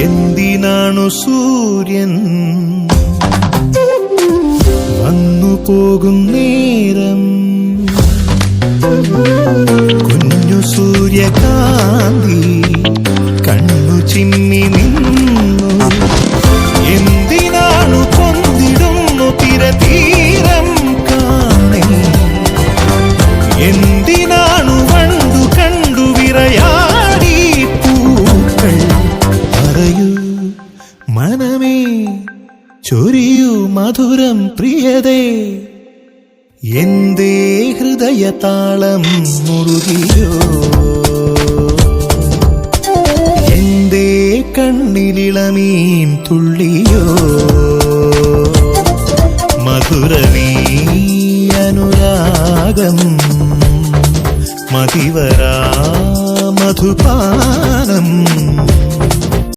എന്തിനാണു സൂര്യൻ വന്നു പോകും നേരം? കുഞ്ഞു സൂര്യകാന്തി മനമേ ചൊരിയൂ മധുരം പ്രിയതേ. എന്തേ ഹൃദയതാളം മുറുകിയോ? എന്തേ കണ്ണിലിളമീൻ തുള്ളിയോ? മധുരമീ അനുരാഗം മതിവരാ മധുപാ